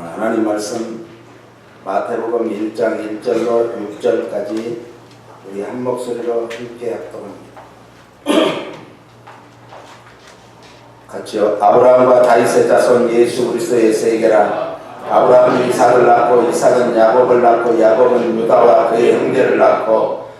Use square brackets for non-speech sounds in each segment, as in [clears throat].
하나님 말씀 마태복음 1장 1절로 6절까지 우리 한 목소리로 함께 합동합니다. [clears throat] 같이요. 아브라함과 다윗의 자손 예수 그리스도의 세계라. 아브라함은 이삭을 낳고 이삭은 야곱을 낳고 야곱은 유다와 그의 형제를 낳고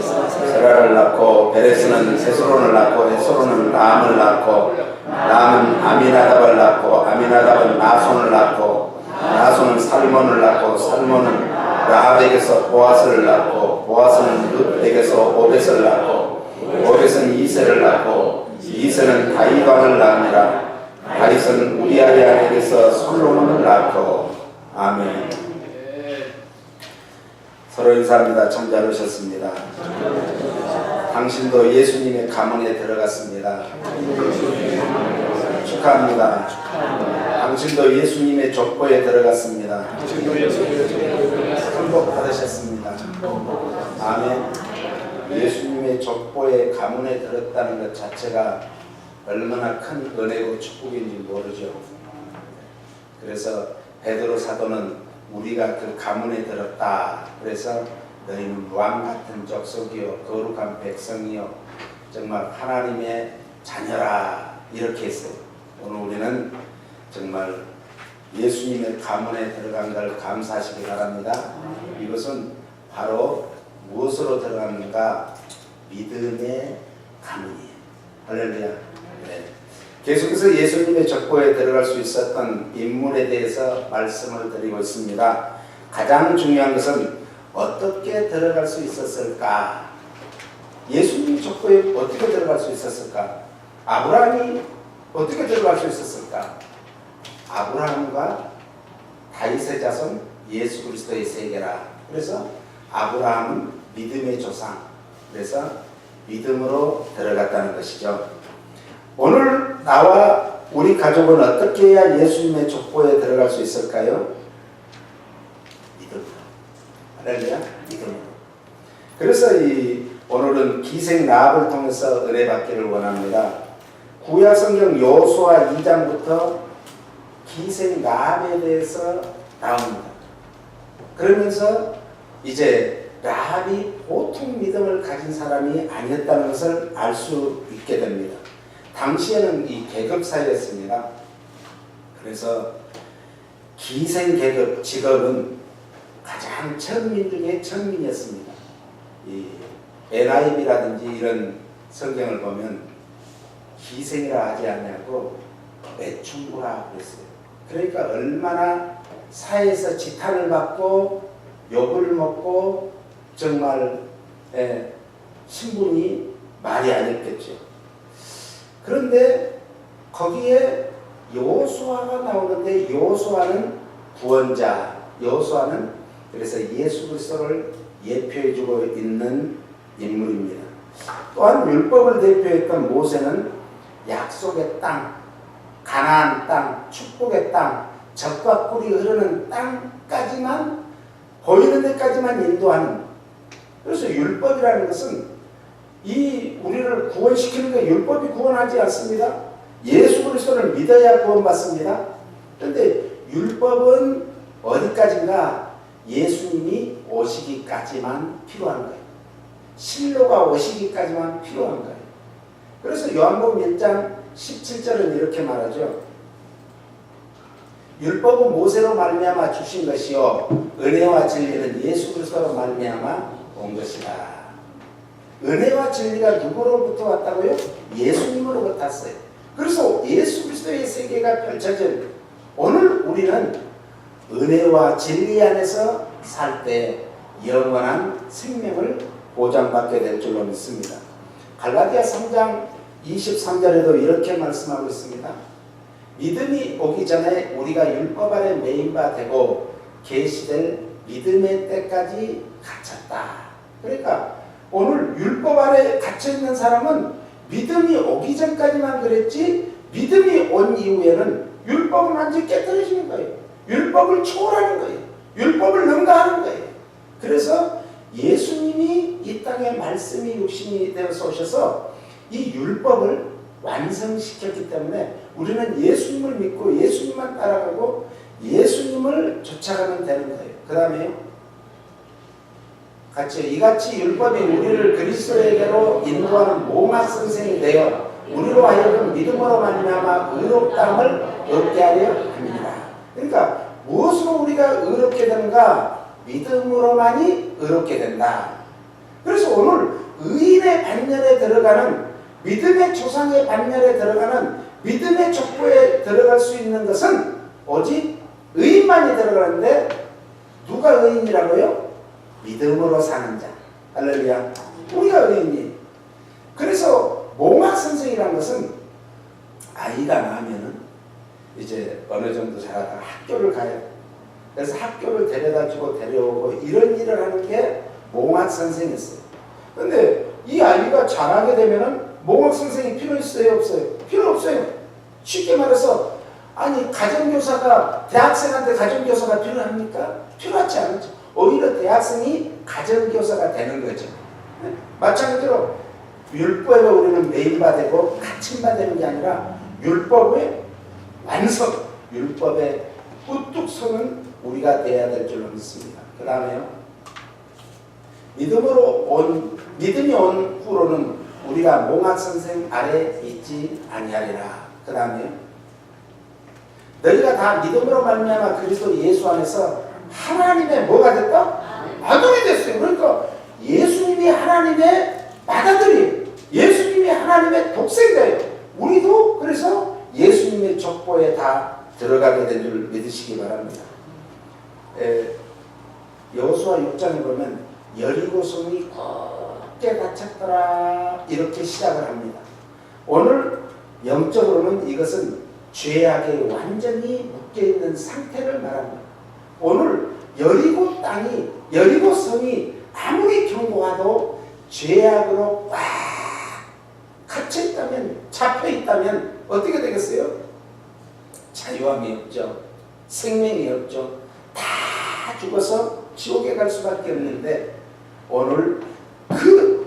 세라를 낳고 베레스는 세스론을 낳고 에스론은 람을 낳고 람은 아미나답을 낳고 아미나답은 나손을 낳고 나손은 살몬을 낳고 살몬은 라합에게서 보아스를 낳고 보아스는 룻에게서 오벳을 낳고 오벳은 이세를 낳고 이세는 다이방을 낳으니라 다윗은 우리아리아에게서 솔로몬을 낳고 아멘 서로 인사합니다. 참잘 오셨습니다. 당신도 예수님의 가문에 들어갔습니다. 축하합니다. 당신도 예수님의 족보에 들어갔습니다. 축복 받으셨습니다. 아멘. 예수님의 족보에 가문에 들었다는 것 자체가 얼마나 큰 은혜고 축복인지 모르죠. 그래서 베드로 사도는 우리가 그 가문에 들었다. 그래서 너희는 왕 같은 족속이요 거룩한 백성이요 정말 하나님의 자녀라 이렇게 했어요. 오늘 우리는 정말 예수님의 가문에 들어간 걸 감사하시기 바랍니다. 이것은 바로 무엇으로 들어가는가? 믿음의 가문이에요. 할렐루야. 네. 계속해서 예수님의 적보에 들어갈 수 있었던 인물에 대해서 말씀을 드리고 있습니다. 가장 중요한 것은 어떻게 들어갈 수 있었을까? 예수님 적보에 어떻게 들어갈 수 있었을까? 아브라함이 어떻게 들어갈 수 있었을까? 아브라함과 다윗의 자손 예수 그리스도의 세계라. 그래서 아브라함은 믿음의 조상. 그래서 믿음으로 들어갔다는 것이죠. 오늘 나와 우리 가족은 어떻게 해야 예수님의 족보에 들어갈 수 있을까요? 믿음으로. 할렐루야. 믿음으로. 그래서 이 오늘은 기생 라합을 통해서 은혜 받기를 원합니다. 구약 성경 여호수아 2장부터 기생 라합에 대해서 나옵니다. 그러면서 이제 라합이 보통 믿음을 가진 사람이 아니었다는 것을 알 수 있게 됩니다. 당시에는 이 계급 사회였습니다. 그래서 기생 계급 직업은 가장 천민 중에 천민이었습니다. 이 NIV라든지 이런 성경을 보면 기생이라 하지 않냐고 매춘부라 그랬어요. 그러니까 얼마나 사회에서 지탄을 받고 욕을 먹고 정말 예, 신분이 말이 아니었겠죠. 그런데 거기에 여호수아가 나오는데 여호수아는 구원자, 여호수아는 그래서 예수 그리스도를 예표해주고 있는 인물입니다. 또한 율법을 대표했던 모세는 약속의 땅, 가나안 땅, 축복의 땅, 적과 꿀이 흐르는 땅까지만 보이는 데까지만 인도하는 그래서 율법이라는 것은 이 우리를 구원시키는 게 율법이 구원하지 않습니다. 예수 그리스도를 믿어야 구원받습니다. 그런데 율법은 어디까지인가? 예수님이 오시기까지만 필요한 거예요. 실로가 오시기까지만 필요한 거예요. 그래서 요한복음 1장 17절은 이렇게 말하죠. 율법은 모세로 말미암아 주신 것이요 은혜와 진리는 예수 그리스도로 말미암아 온 것이다. 은혜와 진리가 누구로부터 왔다고요? 예수님으로부터 왔어요. 그래서 예수 그리스도의 세계가 펼쳐진 오늘 우리는 은혜와 진리 안에서 살 때 영원한 생명을 보장받게 될 줄로 믿습니다. 갈라디아 3장 23절에도 이렇게 말씀하고 있습니다. 믿음이 오기 전에 우리가 율법 아래 매인 바 되고 계시될 믿음의 때까지 갇혔다. 그러니까 오늘 율법 아래 갇혀 있는 사람은 믿음이 오기 전까지만 그랬지 믿음이 온 이후에는 율법은 완전히 깨뜨려지는 거예요. 율법을 초월하는 거예요. 율법을 능가하는 거예요. 그래서 예수님이 이 땅에 말씀이 육신이 되어서 오셔서 이 율법을 완성시켰기 때문에 우리는 예수님을 믿고 예수님만 따라가고 예수님을 쫓아가면 되는 거예요. 그 다음에요. 같이 이같이 율법이 우리를 그리스도에게로 인도하는 모막 선생이 되어 우리로 하여금 믿음으로 말미암아 의롭다함을 얻게 하려 합니다. 그러니까 무엇으로 우리가 의롭게 되는가? 믿음으로만이 의롭게 된다. 그래서 오늘 의인의 반열에 들어가는 믿음의 조상의 반열에 들어가는 믿음의 족보에 들어갈 수 있는 것은 오직 의인만이 들어가는데 누가 의인이라고요? 믿음으로 사는 자. 할렐루야. 우리가 의인이. 그래서 몽학 선생이라는 것은 아이가 나면은 이제 어느 정도 자라다가 학교를 가요. 그래서 학교를 데려다 주고 데려오고 이런 일을 하는 게 몽학 선생이었어요. 근데 이 아이가 자라게 되면은 몽학 선생이 필요 있어요, 없어요? 필요 없어요. 쉽게 말해서 아니 가정교사가 대학생한테 가정교사가 필요합니까? 필요하지 않죠. 오히려 대학생이 가정교사가 되는 거죠. 네? 마찬가지로 율법에 우리는 매인받고 가침받는 게 아니라 율법의 완성, 율법에 우뚝 서는 우리가 돼야 될 줄로 믿습니다. 그 다음에요. 믿음으로 온 믿음이 온 후로는 우리가 몽학 선생 아래 있지 아니하리라. 그 다음에 너희가 다 믿음으로 말미암아 그리스도 예수 안에서 하나님의 뭐가 됐다? 아들이 됐어요. 그러니까 예수님이 하나님의 받아들임, 예수님이 하나님의 독생자예요. 우리도 그래서 예수님의 족보에 다 들어가게 된 줄 믿으시기 바랍니다. 에, 여호수아 6장에 보면 여리고성이 굳게 닫혔더라 이렇게 시작을 합니다. 오늘 영적으로는 이것은 죄악에 완전히 묶여 있는 상태를 말합니다. 오늘 여리고 땅이 여리고 성이 아무리 견고하도 죄악으로 꽉 갇혀 있다면 잡혀 있다면 어떻게 되겠어요? 자유함이 없죠. 생명이 없죠. 다 죽어서 지옥에 갈 수밖에 없는데 오늘 그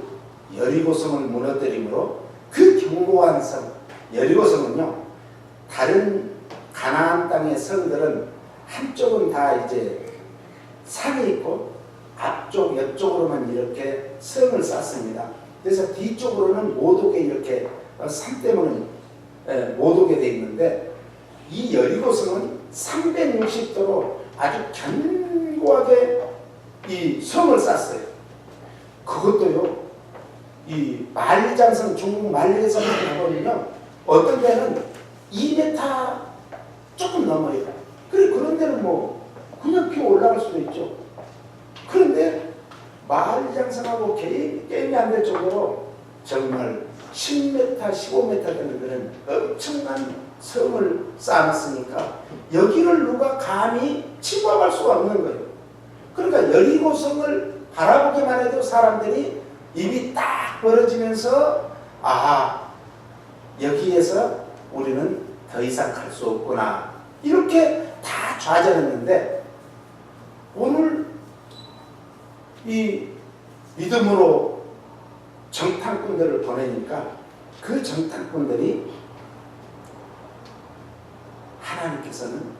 여리고성을 무너뜨림으로 그 견고한 성 여리고성은요 다른 가나안 땅의 성들은 한쪽은 다 이제 산이 있고 앞쪽 옆쪽으로만 이렇게 성을 쌓습니다. 그래서 뒤쪽으로는 못 오게 이렇게 산 때문에 예, 못 오게 돼 있는데 이 여리고성은 360도로 아주 견고하게 이 성을 쌓았어요. 그것도요. 이 만리장성 중국 만리에서 가보면요. 어떤 데는 2m 조금 넘어요. 그래 그런 데는 뭐 그냥 피 올라갈 수도 있죠. 그런데 만리장성하고 게임, 게임이 안 될 정도로 정말 10m, 15m 되는 그런 엄청난 성을 쌓았으니까 여기를 누가 감히 침범할 수가 없는 거예요. 그러니까 여리고성을 바라보기만 해도 사람들이 입이 딱 벌어지면서 아 여기에서 우리는 더 이상 갈 수 없구나 이렇게 다 좌절했는데 오늘 이 믿음으로 정탐꾼들을 보내니까 그 정탐꾼들이 하나님께서는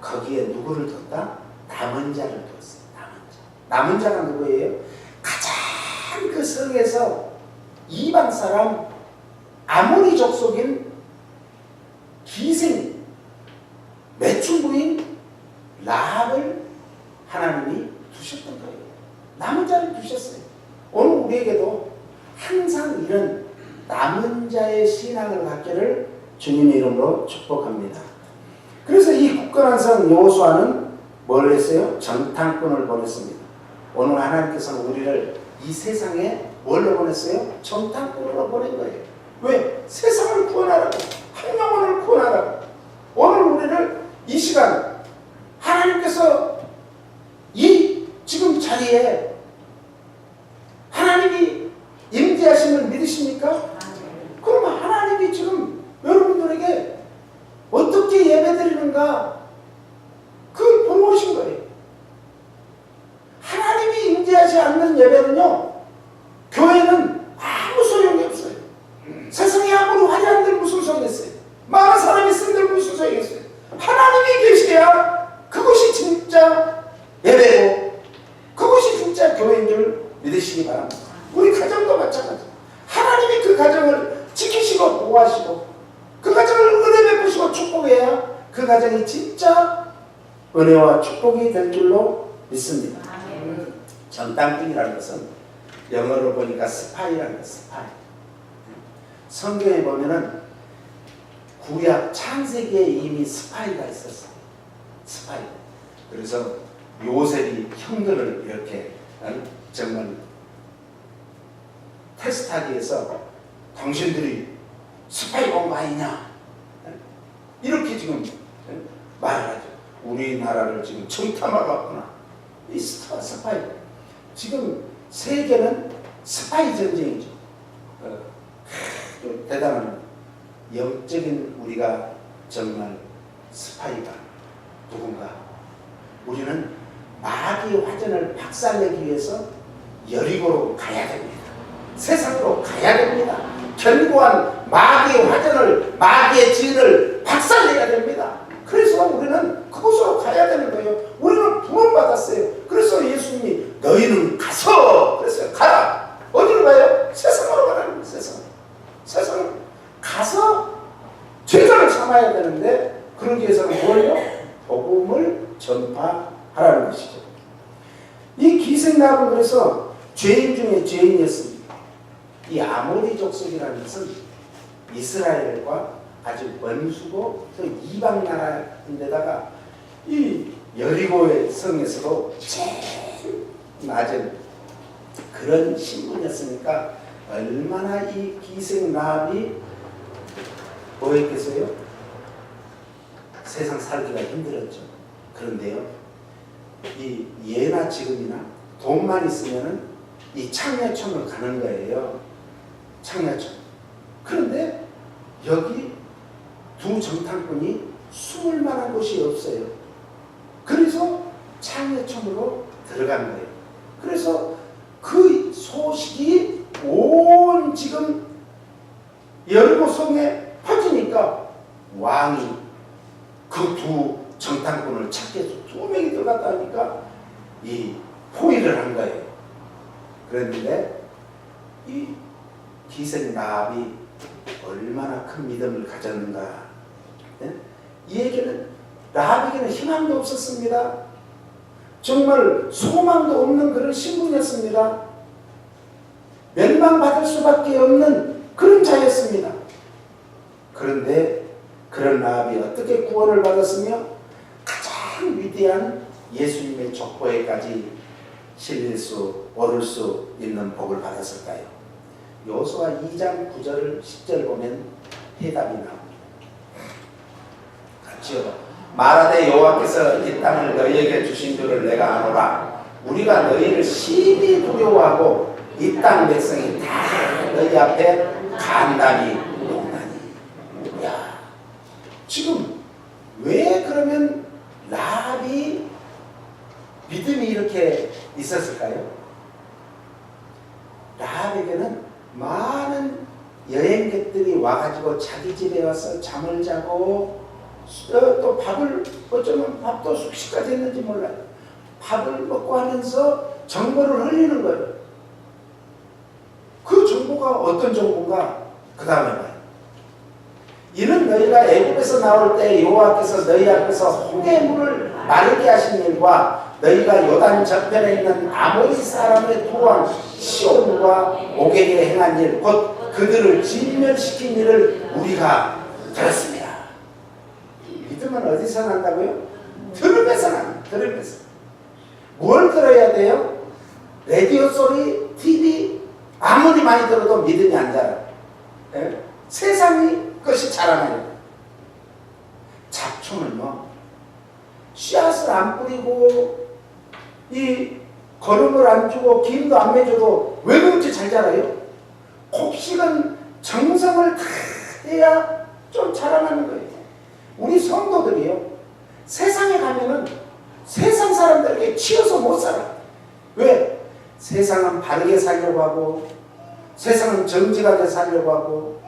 거기에 누구를 뒀다? 남은 자를 뒀어요. 남은 자. 남은 자가 누구예요? 가장 그 성에서 이방 사람 아모리 족속인 기생 매춘부인 라합을 하나님이 두셨던 거예요. 남은 자를 두셨어요. 오늘 우리에게도 항상 이런 남은 자의 신앙을 갖기를 주님의 이름으로 축복합니다. 그래서 이 굳건한 성 여호수아는 뭘 했어요? 정탐꾼을 보냈습니다. 오늘 하나님께서는 우리를 이 세상에 뭘로 보냈어요? 정탐꾼으로 보낸 거예요. 왜? 세상을 구원하라고. 한 영혼을 구원하라고. 오늘 우리를 이 시간 하나님께서 이 지금 자리에 하나님이 임재하심을 믿으십니까? 그러면 하나님이 지금 여러분들에게 어떻게 예배드리는가 그걸 보러 오신 거예요. 하나님이 임재하지 않는 예배는요 교회는 아무 소용이 없어요. 세상에 아무리 화려한들 무슨 소용이 있어요. 많은 사람이 쓴들 무슨 소용이 있어요. 하나님이 그 가정이 진짜 은혜와 축복이 될 줄로 믿습니다. 전당증이라는 것은 영어로 보니까 스파이라는 거 스파이. 성경에 보면은 구약 창세기에 이미 스파이가 있었어. 스파이. 그래서 요셉이 형들을 이렇게 어? 정말 테스트하기 위해서 당신들이 스파이가 온거 아니냐? 어? 이렇게 지금 어? 말을 하죠. 우리나라를 지금 청탐하러 왔구나. 이 스파, 스파이. 지금 세계는 스파이 전쟁이죠. 어, 또 대단한 영적인 우리가 정말 스파이가 누군가 우리는 마귀의 화전을 박살내기 위해서 여리고로 가야 됩니다. 세상으로 가야 됩니다. 견고한 마귀의 화전을 마귀의 진을 박살내야 됩니다. 그래서 우리는 그곳으로 가야 되는 거예요. 우리는 구원받았어요. 그래서 예수님이 너희는 가서 그랬어요. 가라. 어디로 가요? 세상으로 가라는 거예요. 세상. 세상으로 가서 제자를 삼아야 되는데 그러기 위해서는 뭘요? 복음을 전파하라는 것이죠. 이 기생나무 그래서 죄인 중에 죄인이었습니다. 이 아모리 족속이라는 것은 이스라엘과 아주 먼수고 또 이방 나라인데다가 이 여리고의 성에서도 제일 낮은 그런 신분이었으니까 얼마나 이 기생 라합이 뭐였겠어요? 세상 살기가 힘들었죠. 그런데요, 이 예나 지금이나 돈만 있으면은 이 창녀촌을 가는 거예요. 창녀촌. 그런데 여기 두 정탐꾼이 숨을 만한 곳이 없어요. 그래서 창녀촌으로 들어간 거예요. 그래서 그 소식이 온 지금 열고성에 퍼지니까 왕이 그 두 정탐꾼을 위해서 두 명이 들어갔다 하니까 이 포위를 한 거예요. 그랬는데 이 기생 라합이 얼마나 큰 믿음을 가졌는가. 예? 이 얘기는 라합에게는 희망도 없었습니다. 정말 소망도 없는 그런 신분이었습니다. 멸망받을 수밖에 없는 그런 자였습니다. 그런데 그런 라합이 어떻게 구원을 받았으며 가장 위대한 예수님의 족보에까지 실릴 수, 오를 수 있는 복을 받았을까요? 요수와 2장 9절 10절 보면 해답이 나옵니다. 같이요. 말하되 여호와께서 이 땅을 너희에게 주신 줄을 내가 아노라. 우리가 너희를 심히 두려워하고 이 땅 백성이 다 너희 앞에 간단히 녹나니. 야, 지금 왜 그러면 라합이 믿음이 이렇게 있었을까요? 라합에게는 많은 여행객들이 와가지고 자기 집에 와서 잠을 자고 어, 또 밥을 어쩌면 밥도 숙식까지 했는지 몰라요. 밥을 먹고 하면서 정보를 흘리는 거예요. 그 정보가 어떤 정보인가? 그 다음에. 이는 너희가 애굽에서 나올 때 여호와께서 너희 앞에서 홍해 물을 마르게 하신 일과 너희가 요단 저편에 있는 아모리 사람의 두왕 시온과 오게게 행한 일, 곧 그들을 진멸시킨 일을 우리가 들었습니다. 믿음은 어디서 난다고요? 들으면서 납니다. 들으면서. 뭘 들어야 돼요? 라디오 소리, TV 아무리 많이 들어도 믿음이 안 자라. 예? 세상이 것이 자라나요. 잡초는요, 씨앗을 안 뿌리고, 이 거름을 안 주고, 김도 안 매줘도 왜 그렇게 잘 자라요? 곡식은 정성을 다 해야 좀 자라나는 거예요. 우리 성도들이요, 세상에 가면은 세상 사람들에게 치여서 못 살아. 왜? 세상은 바르게 살려고 하고, 세상은 정직하게 살려고 하고,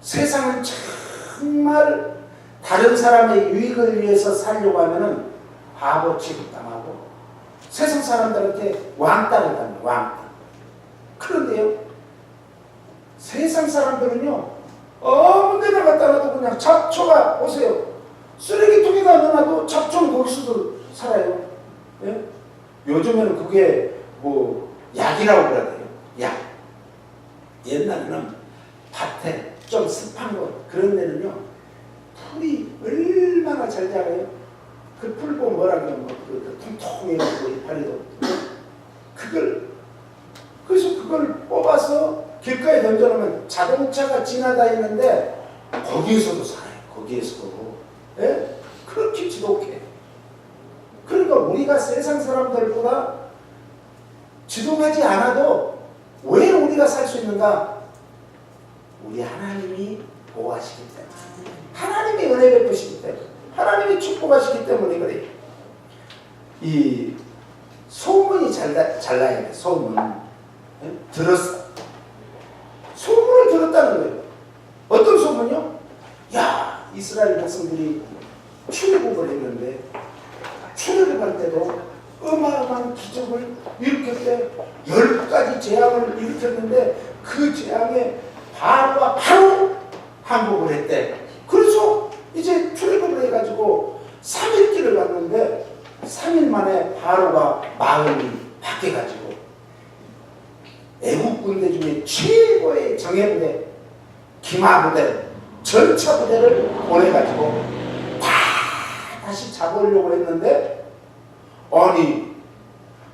세상은 정말 다른 사람의 유익을 위해서 살려고 하면은 바보 취급당하고 세상 사람들한테 왕따를 당해요. 왕따. 그런데요. 세상 사람들은요. 아무 데나 갖다 놔도 그냥 잡초가 보세요. 쓰레기통에 넣어놔도 잡종 고수도 살아요. 예? 요즘에는 그게 뭐 약이라고 그러대요. 약. 옛날에는 밭에 좀 습한 곳 그런 데는요 풀이 얼마나 잘 자라요. 그 풀고 뭐라 그러면 뭐 그, 그 통통해가지고 이파리도 그걸 그래서 그걸 뽑아서 길가에 던져놓으면 자동차가 지나다니는데 거기에서도 살아요. 거기에서도 예? 그렇게 지독해. 그러니까 우리가 세상 사람들보다 지독하지 않아도 왜 우리가 살 수 있는가? 우리 하나님이 보호하시기 때문에 하나님이 은혜 베푸시기 때문에 하나님이 축복하시기 때문에 그래. 이 소문이 잘, 나- 잘 나야 돼. 소문. 예? 들었어. 소문을 들었다는 거예요. 어떤 소문이요? 야 이스라엘 백성들이 출애굽을 했는데 출애굽할 때도 어마어마한 기적을 일으켰대. 열 가지 재앙을 일으켰는데 그 재앙에 바로가 바로 항복을 했대. 그래서 이제 출애굽을 해가지고 3일 길을 갔는데 3일 만에 바로가 마음이 바뀌어가지고 애국 군대 중에 최고의 정예부대, 기마부대, 전차부대를 보내가지고 다 다시 잡으려고 했는데 아니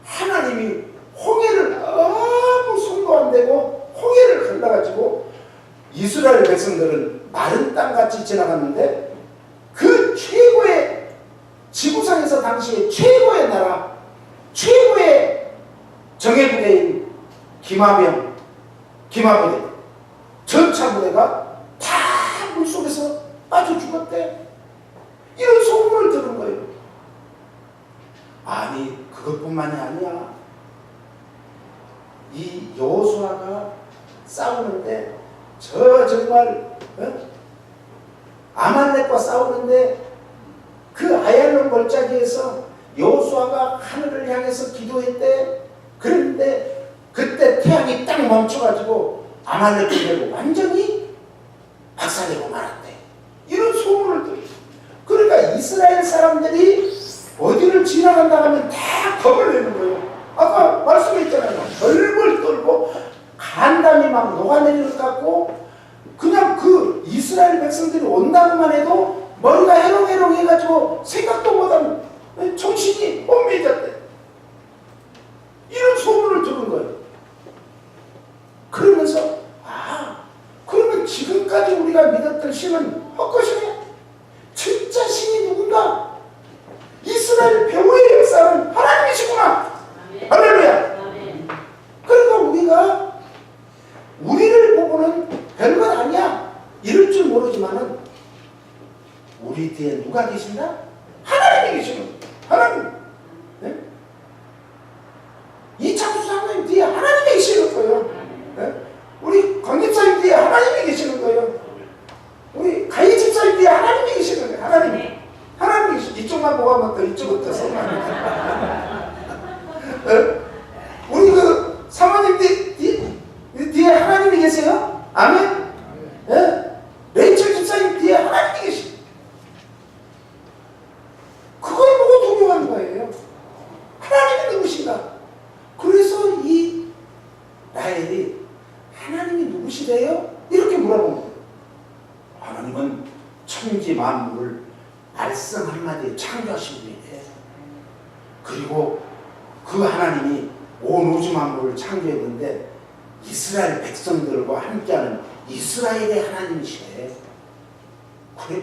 하나님이 홍해를 아무 손도 안 대고 홍해를 흘러가지고 이스라엘 백성들은 마른 땅같이 지나갔는데 그 최고의 지구상에서 당시에 최고의 나라 최고의 정예부대인 기마병 기마부대 전차부대가 다 물속에서 빠져 죽었대. 이런 소문을 들은 거예요 아니 그것뿐만이 아니야. 이 여호수아가 싸우는데 저 정말 어? 아말렉과 싸우는데 그 아얄론 골짜기에서 여호수아가 하늘을 향해서 기도했대. 그런데 그때 태양이 딱 멈춰가지고 아말렉 군대를 완전히 박살내고 말았대. 이런 소문을 들었어. 그러니까 이스라엘 사람들이 어디를 지나간다 하면 다 겁을 내는 거예요. 아까 말씀했잖아요. 벌벌 떨고 간담이 막 녹아내리는 것 같고 그냥 그 이스라엘 백성들이 온다고만 해도 머리가 해롱해롱 해가지고 생각도 못하는 정신이 혼미해졌대. 이런 소문을 들은 거예요. 그러면서 아 그러면 지금까지 우리가 믿었던 신은 헛것이네. 진짜 신이 누군가 이스라엘 배후의 역사는 하나님이시구나. 할렐루야. 그러니까 우리가 우리를 보고는 별것 아니야. 이럴 줄 모르지만은 우리 뒤에 누가 계신다? 하나님이 계시는 거예요. 하나님 네? 이창수 장로님 뒤에 하나님이 계시는 거예요 네? 우리 광집사님 뒤에 하나님이 계시는 거예요 우리 가희 집사님 뒤에 하나님이 계시는 거예요 하나님 하나님이 계시 이쪽만 보고 하면 또 이쪽부터 서만 네? 우리 그 사모님 뒤, 뒤, 뒤에 하나님이 계세요? 아멘? 예? 레이첼 집사님 뒤에 하나님이 계시. 그걸 보고 동요하는 거예요. 하나님이 누구신가? 그래서 이 라헬이 하나님이 누구시래요? 이렇게 물어본 거예요. 하나님은 천지 만물을 말씀 한마디에 창조하신 분이래. 그리고 그 하나님이 온 우주 만물을 창조했는데 이스라엘 백성들과 함께하는 이스라엘의 하나님이시래. 그래?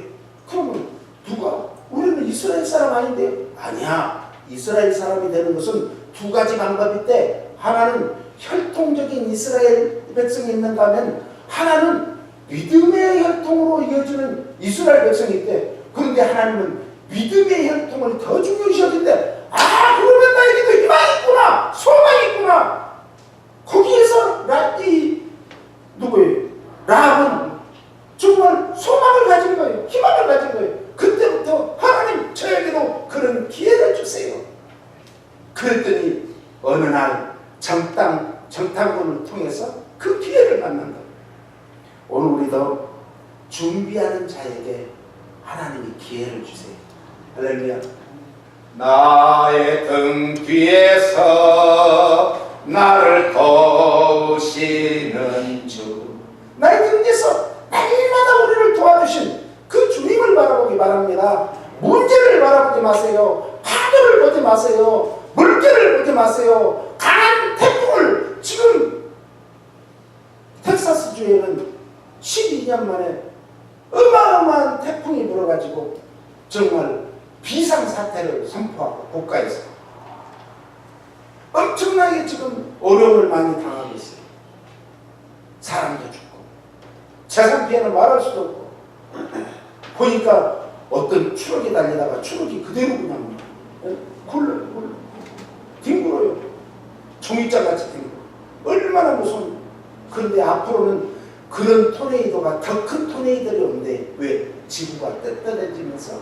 그러면 누가? 우리는 이스라엘 사람 아닌데? 아니야. 이스라엘 사람이 되는 것은 두 가지 방법이 있대. 하나는 혈통적인 이스라엘 백성이 있는가 하면 하나는 믿음의 혈통으로 이어지는 이스라엘 백성이 있대. 그런데 하나님은 믿음의 혈통을 더 중요시 여긴대. 아, 그러면 나에게도 희망이 있구나! 소망이 있구나! 거기에서 라, 이, 누구예요? 라합은 정말 소망을 가진 거예요. 희망을 가진 거예요. 그때부터 하나님 저에게도 그런 기회를 주세요. 그랬더니 어느 날 정당, 정탐꾼을 통해서 그 기회를 만난 거예요. 오늘 우리도 준비하는 자에게 하나님이 기회를 주세요. 할렐루야. 나의 등 뒤에서 나를 도우시는 주. 나의 등 뒤에서 날마다 우리를 도와주신 그 주님을 바라보기 바랍니다. 문제를 바라보지 마세요. 파도를 보지 마세요. 물결을 보지 마세요. 강한 태풍을 지금 텍사스 주에는 12년 만에 어마어마한 태풍이 불어가지고 정말 비상사태를 선포하고 국가에서. 엄청나게 지금 어려움을 많이 당하고 있어요. 사람도 죽고. 재산 피해는 말할 수도 없고. 보니까 어떤 추럭이 달리다가 추럭이 그대로 그냥 굴러요 굴러 뒹굴어요. 종이장같이 뒹굴어 얼마나 무서운 그런데 앞으로는 그런 토네이도가 더 큰 토네이도들이 오는데 왜 지구가 떠떨어지면서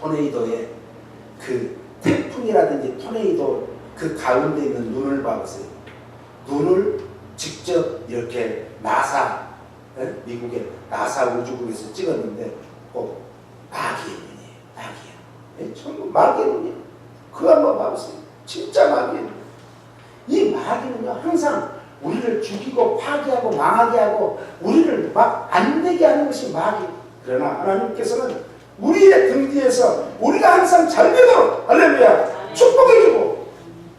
토네이도의 그 태풍이라든지 토네이도 그 가운데 있는 눈을 봐보세요. 눈을 직접 이렇게 나사 예? 미국의 나사 우주국에서 찍었는데 꼭 마귀의 눈이에요. 마귀의 눈. 예? 전부 마귀의 눈이에요. 그거 한번 봐보세요. 진짜 마귀의 눈. 이 마귀는요 항상 우리를 죽이고 파괴하고 망하게 하고 우리를 막 안 되게 하는 것이 마귀. 그러나 하나님께서는 우리의 등 뒤에서 우리가 항상 잘 되도록 할렐루야 축복해 주고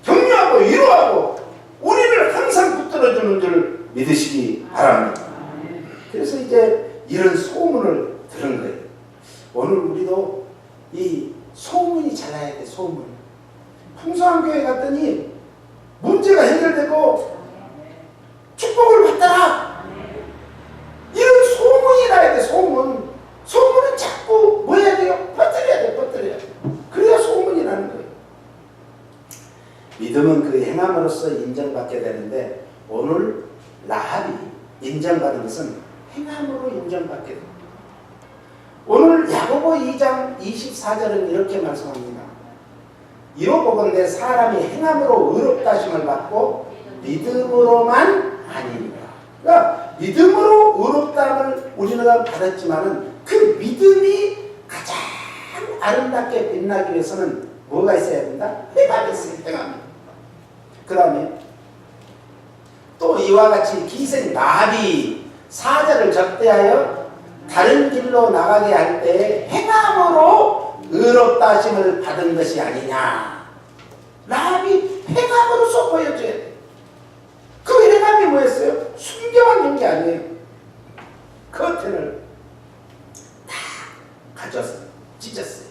격려하고 위로하고 우리를 항상 붙들어 주는 줄 믿으시기 바랍니다. 그래서 이제 이런 소문을 들은 거예요. 오늘 우리도 이 소문이 잘 나야 돼 소문. 풍성한 교회 갔더니 문제가 해결되고 축복을 받더라. 이런 소문이 나야 돼 소문. 소문은 자꾸 뭐 해야 돼요? 퍼뜨려야 돼 퍼뜨려야 돼. 그래야 소문이 나는 거예요. 믿음은 그 행함으로써 인정받게 되는데 오늘 라합이 인정받은 것은 행함으로 인정받게 됩니다. 오늘 야고보 2장 24절은 이렇게 말씀합니다. 이로 보건대 사람이 행함으로 의롭다심을 받고 믿음으로만 아니니라. 그러니까 믿음으로 의롭다함을 우리는 받았지만은 그 믿음이 가장 아름답게 빛나기 위해서는 뭐가 있어야 된다? 행함이 있어야 행함. 그 다음에 또 이와 같이 기생 나비 사자를 적대하여 다른 길로 나가게 할때 행함으로 의롭다 하심을 받은 것이 아니냐. 라합이 행함으로서 보여줘야 돼. 그 행함이 뭐였어요? 숨겨만 게 아니에요. 커튼을 다 가져서 찢었어요.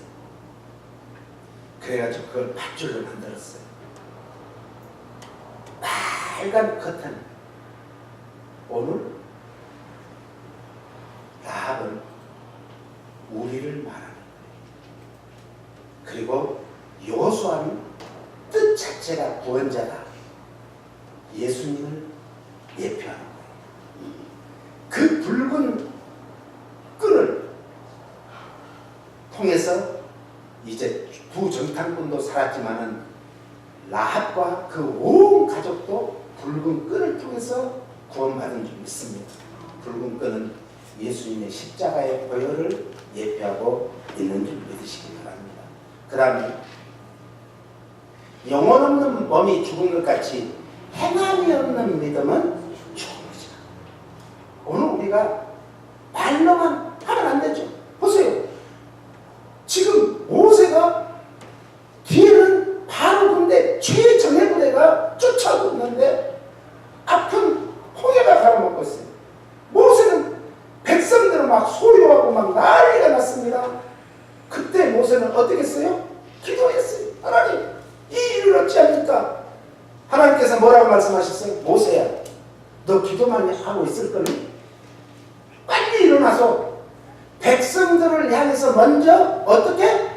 그래가지고 그걸 밧줄로 만들었어요. 빨간 커튼. 오늘 라합은 우리를 말하는 거예요. 그리고 여호수아는 뜻 자체가 구원자다. 예수님을 예표하는 거예요. 그 붉은 끈을 통해서 이제 두 정탐꾼도 살았지만은 라합과 그 온 가족도 붉은 끈을 통해서 구원받은 줄 믿습니다. 붉은 끈은 예수님의 십자가의 보혈을 예표하고 있는 줄 믿으시기 바랍니다. 그 다음에 영혼 없는 몸이 죽은 것 같이 행함이 없는 믿음은 것이다. 오늘 우리가 말로만 하면 안 되죠. 보세요. 지금 모세가 뒤에는 바로 군대 최정예 부대가 쫓아오고 있는데 앞은 홍해가 가로막고 있어요. 모세는 백성들은 막 소유하고 막 난리가 났습니다. 그때 모세는 어떻게 했어요? 기도했어요. 하나님, 이 일을 어찌합니까? 하나님께서 뭐라고 말씀하셨어요? 모세야, 너 기도만 하고 있을 거니? 빨리 일어나서 백성들을 향해서 먼저 어떻게?